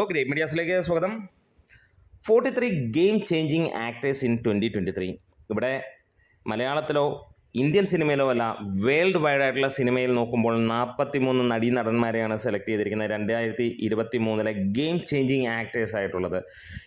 Okay മീഡിയാസിലേക്ക് സ്വാഗതം. Forty three game changing actors in twenty twenty three ഇവിടെ മലയാളത്തിലോ ഇന്ത്യൻ സിനിമയിലോ അല്ല വേൾഡ് വൈഡ് ആയിട്ടുള്ള സിനിമയിൽ നോക്കുമ്പോൾ നാൽപ്പത്തി മൂന്ന് നടീ നടന്മാരെയാണ് സെലക്ട് ചെയ്തിരിക്കുന്നത്. രണ്ടായിരത്തി ഇരുപത്തി മൂന്നിലെ ഗെയിം ചേഞ്ചിങ് ആക്ടേഴ്സ് ആയിട്ടുള്ളത്.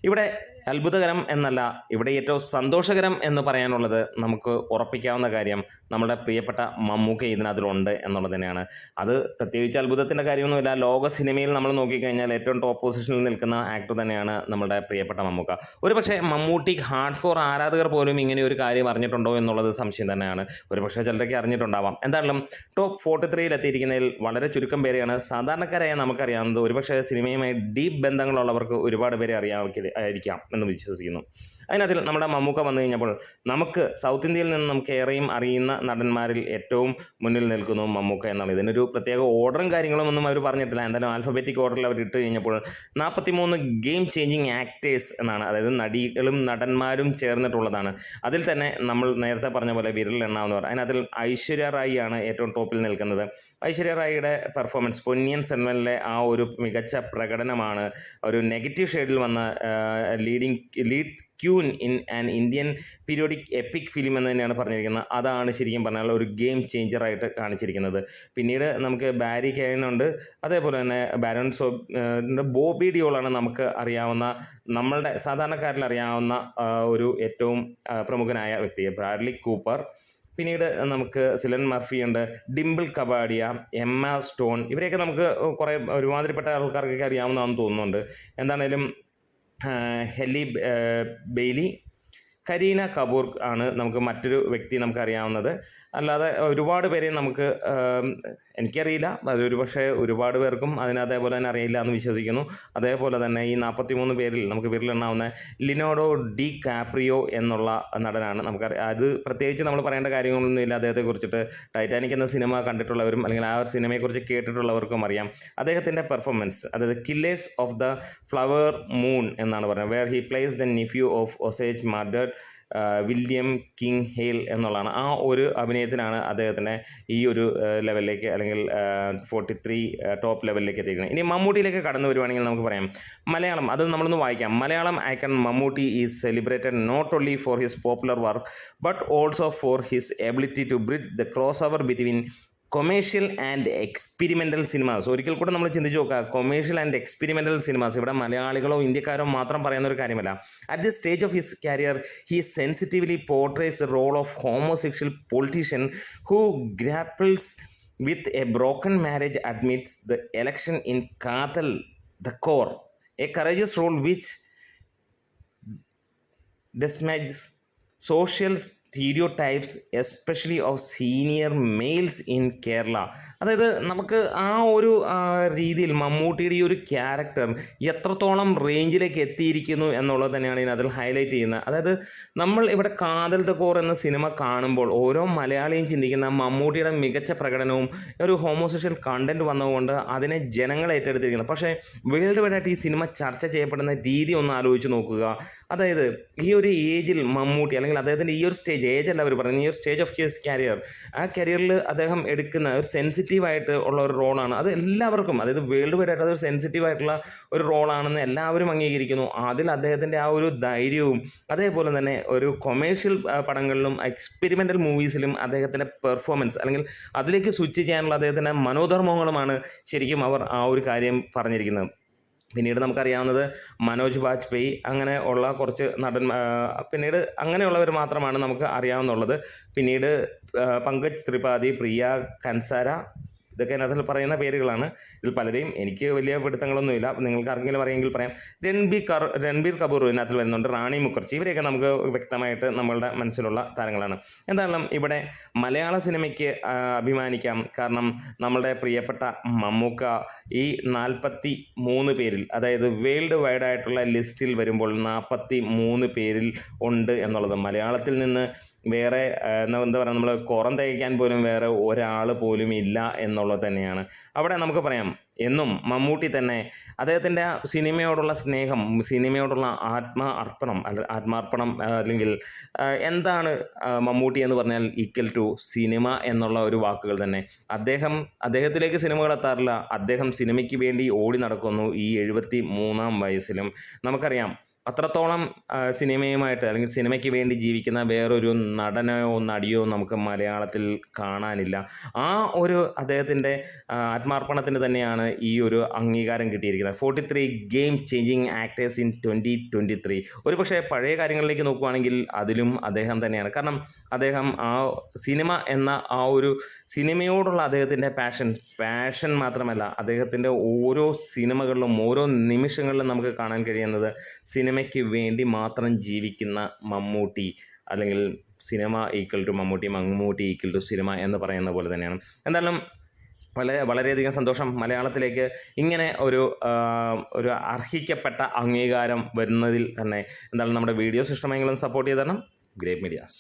ഇവിടെ അത്ഭുതകരം എന്നല്ല ഇവിടെ ഏറ്റവും സന്തോഷകരം എന്ന് പറയാനുള്ളത് നമുക്ക് ഉറപ്പിക്കാവുന്ന കാര്യം നമ്മുടെ പ്രിയപ്പെട്ട മമ്മൂക്ക ഇതിനകത്തിലുണ്ട് എന്നുള്ളത് തന്നെയാണ്. അത് പ്രത്യേകിച്ച് അത്ഭുതത്തിന്റെ കാര്യമൊന്നുമില്ല. ലോക സിനിമയിൽ നമ്മൾ നോക്കിക്കഴിഞ്ഞാൽ ഏറ്റവും ടോപ്പ് പൊസിഷനിൽ നിൽക്കുന്ന ആക്ടർ തന്നെയാണ് നമ്മുടെ പ്രിയപ്പെട്ട മമ്മൂക്ക. ഒരു പക്ഷേ മമ്മൂട്ടി ഹാർഡ് കോർ ആരാധകർ പോലും ഇങ്ങനെ ഒരു കാര്യം അറിഞ്ഞിട്ടുണ്ടോ എന്നുള്ളത് സംശയം തന്നെയാണ്. ഒരു പക്ഷേ ചിലരൊക്കെ അറിഞ്ഞിട്ടുണ്ടാവാം. എന്തായാലും ടോപ്പ് ഫോർട്ടി ത്രീയിൽ എത്തിയിരിക്കുന്നതിൽ വളരെ ചുരുക്കം പേരെയാണ്. സാധാരണക്കാരായ നമുക്കറിയാവുന്നത് ഒരുപക്ഷേ സിനിമയുമായി ഡീപ്പ് ബന്ധങ്ങളുള്ളവർക്ക് ഒരുപാട് പേരെ അറിയാമായിരിക്കാം എന്ന് വിശ്വസിക്കുന്നു. അതിനകത്തിൽ നമ്മുടെ മമ്മൂക്ക വന്നു കഴിഞ്ഞപ്പോൾ നമുക്ക് സൗത്ത് ഇന്ത്യയിൽ നിന്ന് നമുക്ക് ഏറെയും അറിയുന്ന നടന്മാരിൽ ഏറ്റവും മുന്നിൽ നിൽക്കുന്നു മമ്മൂക്ക എന്നാണ്. ഇതിനൊരു പ്രത്യേക ഓർഡറും കാര്യങ്ങളും ഒന്നും അവർ പറഞ്ഞിട്ടില്ല. എന്തായാലും ആൽഫബറ്റിക് ഓർഡറിൽ അവർ ഇട്ട് കഴിഞ്ഞപ്പോൾ നാൽപ്പത്തി മൂന്ന് ഗെയിം ചേഞ്ചിങ് ആക്ടേഴ്സ് എന്നാണ് അതായത് നടികളും നടന്മാരും ചേർന്നിട്ടുള്ളതാണ്. അതിൽ തന്നെ നമ്മൾ നേരത്തെ പറഞ്ഞ പോലെ വിരൽ എണ്ണാവുന്നവർ അതിനകത്തിൽ ഐശ്വര്യ റായി ആണ് ഏറ്റവും ടോപ്പിൽ നിൽക്കുന്നത്. ഐശ്വര്യ റായിയുടെ പെർഫോമൻസ് പൊന്നിയൻ സെൽവനിലെ ആ ഒരു മികച്ച പ്രകടനമാണ് ഒരു നെഗറ്റീവ് ഷെയ്ഡിൽ വന്ന leading lead queen in an Indian periodic epic film എന്ന് തന്നെയാണ് പറഞ്ഞിരിക്കുന്നത്. അതാണ് ശരിക്കും പറഞ്ഞാൽ ഒരു ഗെയിം ചേഞ്ചറായിട്ട് കാണിച്ചിരിക്കുന്നത്. പിന്നീട് നമുക്ക് ബാരി ഉണ്ട്. അതേപോലെ തന്നെ ബാരൺ സോ ബോബി ഡിയോളാണ് നമുക്ക് അറിയാവുന്ന നമ്മളുടെ സാധാരണക്കാരിൽ അറിയാവുന്ന ഒരു ഏറ്റവും പ്രമുഖനായ വ്യക്തി ബ്രാഡ്ലി കൂപ്പർ. പിന്നീട് നമുക്ക് സിലൻ മർഫി ഉണ്ട് ഡിംപിൾ കബാഡിയ എമ്മ സ്റ്റോൺ. ഇവരെയൊക്കെ നമുക്ക് കുറേ ഒരുമാതിരിപ്പെട്ട ആൾക്കാർക്കൊക്കെ അറിയാവുന്നതാണെന്ന് തോന്നുന്നുണ്ട്. എന്താണേലും ആ, ഹെലി ആ, ബെയ്ലി കരീന കപൂർ ആണ് നമുക്ക് മറ്റൊരു വ്യക്തി നമുക്കറിയാവുന്നത്. അല്ലാതെ ഒരുപാട് പേരെ നമുക്ക് എനിക്കറിയില്ല. അതൊരു പക്ഷേ ഒരുപാട് പേർക്കും അതിന് അതേപോലെ തന്നെ അറിയില്ല എന്ന് വിശ്വസിക്കുന്നു. അതേപോലെ തന്നെ ഈ നാൽപ്പത്തി മൂന്ന് പേരിൽ നമുക്ക് വിരലെണ്ണാവുന്ന ലിനോഡോ ഡി കാപ്രിയോ എന്നുള്ള നടനാണ് നമുക്കറിയാം അത് പ്രത്യേകിച്ച് നമ്മൾ പറയേണ്ട കാര്യങ്ങളൊന്നുമില്ല. അദ്ദേഹത്തെ കുറിച്ചിട്ട് ടൈറ്റാനിക് എന്ന സിനിമ കണ്ടിട്ടുള്ളവരും അല്ലെങ്കിൽ ആ ഒരു സിനിമയെക്കുറിച്ച് കേട്ടിട്ടുള്ളവർക്കും അറിയാം. അദ്ദേഹത്തിന്റെ പെർഫോമൻസ് അതായത് killers of the flower moon എന്നാണ് പറയുന്നത് where he plays the nephew of Osage murderer William King Hale എന്നുള്ളതാണ്. ആ ഒരു അഭിനയത്തിനാണ് അദ്ദേഹത്തിനെ ഈ ഒരു ലെവലിലേക്ക് അല്ലെങ്കിൽ ഫോർട്ടി ത്രീ ടോപ്പ് ലെവലിലേക്ക് എത്തിക്കുന്നത് ഇനി മമ്മൂട്ടിയിലേക്ക് കടന്നു വരുവാണെങ്കിൽ നമുക്ക് പറയാം. മലയാളം അത് നമ്മളൊന്ന് വായിക്കാം. Malayalam icon Mammootty is celebrated not only for his popular work but also for his ability to bridge the cross over between commercial and experimental cinemas ഒരിക്കൽ കൂടെ നമ്മൾ ചിന്തിച്ച് നോക്കുക. കൊമേഴ്ഷ്യൽ ആൻഡ് എക്സ്പെരിമെന്റൽ സിനിമാസ് ഇവിടെ മലയാളികളോ ഇന്ത്യക്കാരോ മാത്രം പറയുന്ന ഒരു കാര്യമല്ല. At the stage of his career he sensitively portrays the role of homosexual politician who grapples with a broken marriage admits the election in Kaathal the core a courageous role which dismantles social stereotypes especially of senior males in Kerala അതായത് നമുക്ക് ആ ഒരു രീതിയിൽ മമ്മൂട്ടിയുടെ ഈ ഒരു character എത്രത്തോളം റേഞ്ചിലേക്ക് എത്തിയിരിക്കുന്നു എന്നുള്ളത് തന്നെയാണ് ഇതിനകത്തിൽ ഹൈലൈറ്റ് ചെയ്യുന്നത്. അതായത് നമ്മൾ ഇവിടെ കാതൽ തക്കോർ കോർ എന്ന സിനിമ കാണുമ്പോൾ ഓരോ മലയാളിയും ചിന്തിക്കുന്ന മമ്മൂട്ടിയുടെ മികച്ച പ്രകടനവും ഒരു ഹോമോസെഷ്യൽ കണ്ടന്റ് വന്നതുകൊണ്ട് അതിനെ ജനങ്ങൾ ഏറ്റെടുത്തിരിക്കുന്നത് പക്ഷേ വേൾഡ് വൈഡ് ആയിട്ട് ഈ സിനിമ ചർച്ച ചെയ്യപ്പെടുന്ന രീതി ഒന്ന് ആലോചിച്ച് നോക്കുക. അതായത് ഈ ഒരു ഏജിൽ മമ്മൂട്ടി അല്ലെങ്കിൽ അദ്ദേഹത്തിന്റെ ഈ ഒരു സ്റ്റേജ് ഏജ് അല്ല അവർ പറയുന്നത് ഈ ഒരു സ്റ്റേജ് ഓഫ് ഹിസ് കരിയർ ആ കരിയറിൽ അദ്ദേഹം എടുക്കുന്ന ഒരു സെൻസിറ്റീവ് ആയിട്ട് ഉള്ള ഒരു റോളാണ് അത് എല്ലാവർക്കും അതായത് വേൾഡ് വൈഡ് ആയിട്ട് അതൊരു സെൻസിറ്റീവ് ആയിട്ടുള്ള ഒരു റോളാണെന്ന് എല്ലാവരും അംഗീകരിക്കുന്നു. അതിൽ അദ്ദേഹത്തിന്റെ ആ ഒരു ധൈര്യവും അതേപോലെ തന്നെ ഒരു കൊമേഴ്ഷ്യൽ പടങ്ങളിലും എക്സ്പെരിമെന്റൽ മൂവീസിലും അദ്ദേഹത്തിന്റെ പെർഫോമൻസ് അല്ലെങ്കിൽ അതിലേക്ക് സ്വിച്ച് ചെയ്യാനുള്ള അദ്ദേഹത്തിന്റെ മനോധർമ്മങ്ങളുമാണ് ശരിക്കും അവർ ആ ഒരു കാര്യം പറഞ്ഞിരിക്കുന്നത്. പിന്നീട് നമുക്കറിയാവുന്നത് മനോജ് വാജ്പേയി അങ്ങനെ ഉള്ള കുറച്ച് നടൻ പിന്നീട് അങ്ങനെയുള്ളവർ മാത്രമാണ് നമുക്ക് അറിയാവുന്നുള്ളത്. പിന്നീട് പങ്കജ് ത്രിപാഠി പ്രിയ കൻസാര ഇതൊക്കെ അതിനകത്തിൽ പറയുന്ന പേരുകളാണ്. ഇതിൽ പലരെയും എനിക്ക് വലിയ പിടുത്തങ്ങളൊന്നുമില്ല. നിങ്ങൾക്ക് ആർക്കെങ്കിലും അറിയെങ്കിൽ പറയാം. രൺബീർ കർ രൺബീർ കപൂർ ഇതിനകത്തിൽ വരുന്നുണ്ട്. റാണി മുഖർജി. ഇവരെയൊക്കെ നമുക്ക് വ്യക്തമായിട്ട് നമ്മളുടെ മനസ്സിലുള്ള താരങ്ങളാണ്. എന്തായാലും ഇവിടെ മലയാള സിനിമയ്ക്ക് അഭിമാനിക്കാം. കാരണം നമ്മളുടെ പ്രിയപ്പെട്ട മമ്മൂക്ക ഈ നാൽപ്പത്തി മൂന്ന് പേരിൽ അതായത് വേൾഡ് വൈഡ് ആയിട്ടുള്ള ലിസ്റ്റിൽ വരുമ്പോൾ നാൽപ്പത്തി മൂന്ന് പേരിൽ ഉണ്ട് എന്നുള്ളത് മലയാളത്തിൽ നിന്ന് വേറെ എന്താ പറയുക നമ്മൾ കുറം തയ്ക്കാൻ പോലും വേറെ ഒരാൾ പോലും ഇല്ല എന്നുള്ളത് തന്നെയാണ്. അവിടെ നമുക്ക് പറയാം എന്നും മമ്മൂട്ടി തന്നെ അദ്ദേഹത്തിന്റെ സിനിമയോടുള്ള സ്നേഹം സിനിമയോടുള്ള ആത്മ അർപ്പണം ആത്മാർപ്പണം അല്ലെങ്കിൽ എന്താണ് മമ്മൂട്ടി എന്ന് പറഞ്ഞാൽ ഈക്വൽ ടു സിനിമ എന്നുള്ള ഒരു വാക്കുകൾ തന്നെ. അദ്ദേഹം അദ്ദേഹത്തിലേക്ക് സിനിമകൾ എത്താറില്ല. അദ്ദേഹം സിനിമയ്ക്ക് വേണ്ടി ഓടി നടക്കുന്നു ഈ എഴുപത്തി മൂന്നാം വയസ്സിലും. നമുക്കറിയാം അത്രത്തോളം സിനിമയുമായിട്ട് അല്ലെങ്കിൽ സിനിമയ്ക്ക് വേണ്ടി ജീവിക്കുന്ന വേറൊരു നടനോ നടിയോ നമുക്ക് മലയാളത്തിൽ കാണാനില്ല. ആ ഒരു അദ്ദേഹത്തിന്റെ ആത്മാർപ്പണത്തിന് തന്നെയാണ് ഈ ഒരു അംഗീകാരം കിട്ടിയിരിക്കുന്നത്. Forty three game changing actors in twenty twenty three. ഒരു പക്ഷേ പഴയ കാര്യങ്ങളിലേക്ക് നോക്കുകയാണെങ്കിൽ അതിലും അദ്ദേഹം തന്നെയാണ്. കാരണം അദ്ദേഹം ആ സിനിമ എന്ന ആ ഒരു സിനിമയോടുള്ള അദ്ദേഹത്തിന്റെ പാഷൻ പാഷൻ മാത്രമല്ല അദ്ദേഹത്തിന്റെ ഓരോ സിനിമകളിലും ഓരോ നിമിഷങ്ങളിലും നമുക്ക് കാണാൻ കഴിയുന്നത് സിനിമയ്ക്ക് വേണ്ടി മാത്രം ജീവിക്കുന്ന മമ്മൂട്ടി അല്ലെങ്കിൽ cinema equal to Mammootty Mammootty equal to cinema എന്ന് പറയുന്ന പോലെ തന്നെയാണ്. എന്തായാലും വളരെ വളരെയധികം സന്തോഷം മലയാളത്തിലേക്ക് ഇങ്ങനെ ഒരു ഒരു അർഹിക്കപ്പെട്ട അംഗീകാരം വരുന്നതിൽ തന്നെ. എന്തായാലും നമ്മുടെ വീഡിയോസ് ഇഷ്ടമെങ്കിലും സപ്പോർട്ട് ചെയ്ത് തരണം. Great medias